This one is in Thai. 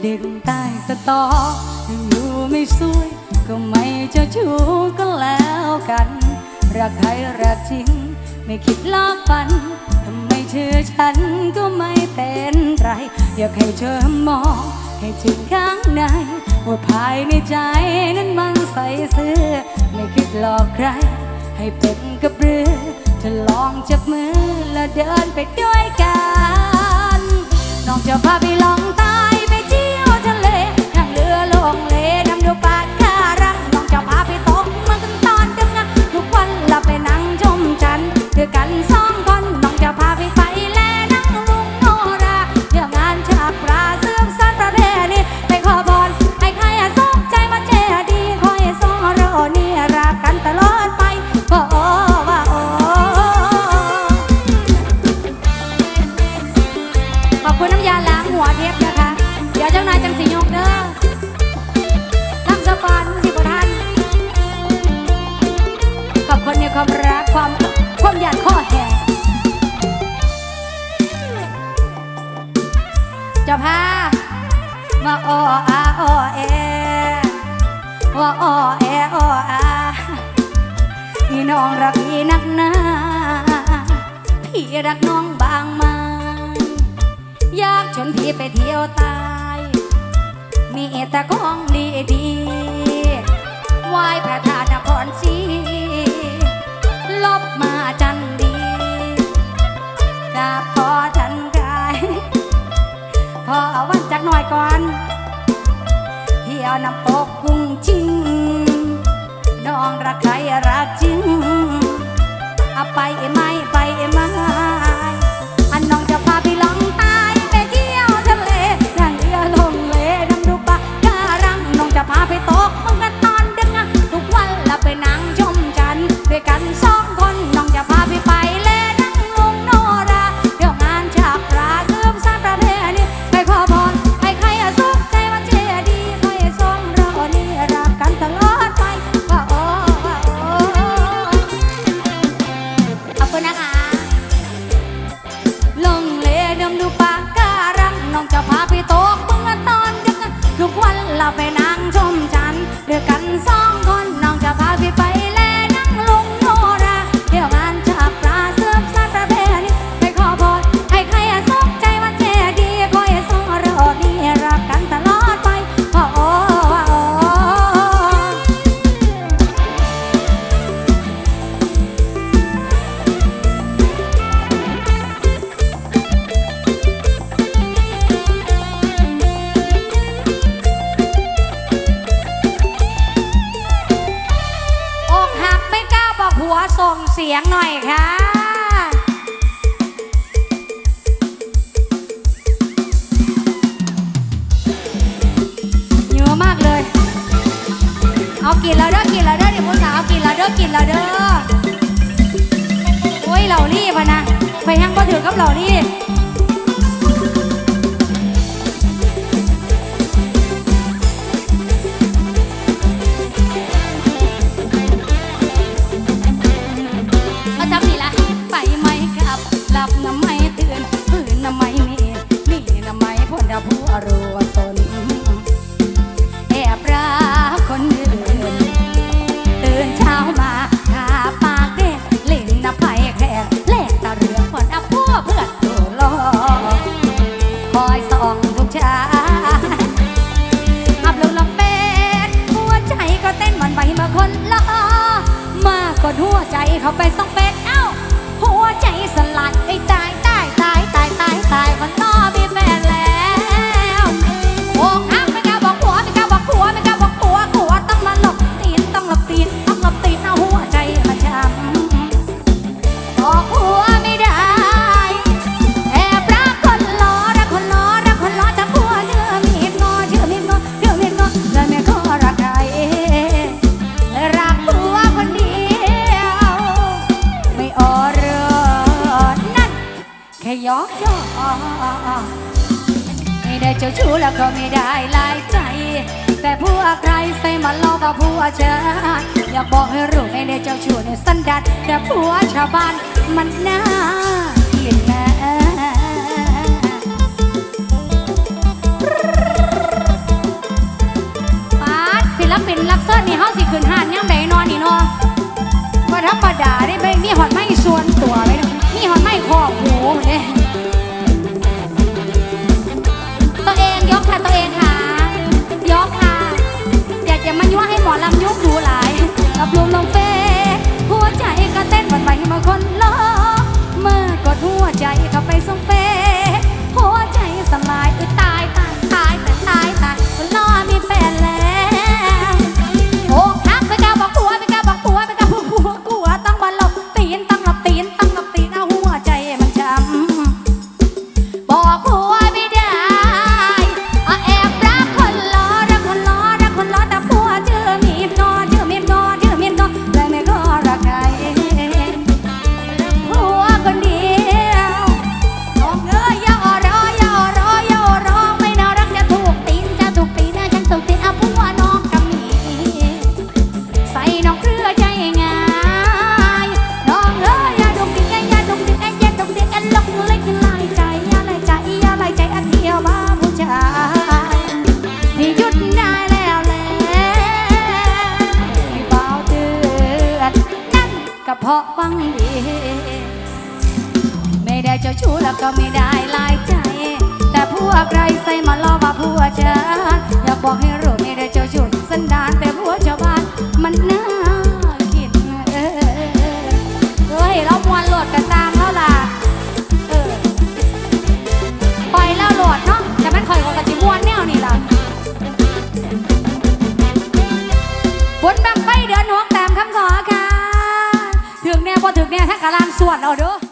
เด็กใต้สตอยังอยู่ไม่สวย ก็ไม่เจะชู้ก็แล้วกัน รักใครรักจริง ไม่คิดลอกฟันทำไมเชื่อฉันก็ไม่เป็นไร อยากให้เธอมอง ให้ถึงข้างใน ว่าภายในใจนั้นมันใส่เสื้อ ไม่คิดหลอกใคร ให้เป็นกับเรือเธอลองจับมือและเดินไปด้วยกัน น้องจะพาไป ความความความหยาดข้อแห่จะพามาโออาโอเอว่าโอเอโออาพี่น้องรักพี่นักหนาพี่รักน้องบางมาอยากชวนพี่ไปเที่ยวตาย มีแต่ของ พอวันจักหน่อยก่อนเที่ยวน้ำตกกุ้งจริงน้องรักใครรักจริงเอาไปไหมไปไหมอันน้องจะ ส่งเสียงหน่อยค่ะเยอะมากเลย เอากินแล้วเด้อกินแล้วเด้อเดี๋ยวผู้สาวกินแล้วเด้อกินแล้วเด้อโอ้ยเหล่ารี่พะนะไปยังก็ถือกับเหล่ารี่ น้ำไม่ตื่นพื้นน้ำไม่มีมีน้ำไม่พ้นดาผู้อรัวสนแอบรักคนอื่นตื่นเช้ามาทาปากเด็ดเล่นน้ำไผ่แขกเล่นตาเรือพ้นดาผู้เพื่อนตัวรอคอยส่องทุกเช้าอับลงลำเป็ดหัวใจก็เต้นหวันไหวเมื่อคนละมากกดหัวใจเข้าไปส่องเป็ด จ้าชู้แล้วก็ไม่ได้ลายใจ แต่ผัวใครใส่มาล้อกับผัวฉันอยากบอกให้รู้ไม่องเจ้าชู้ในสันดานแต่ผัวชาวบ้านมันน่าับรวมลงเฟหัวใจก็เต้นวันไปมาคนล้อาะฟังดี ไม่ได้เจ้าชู้แล้วก็ไม่ได้ลายใจ แต่พวกไร กะลางสวดเอาด้วย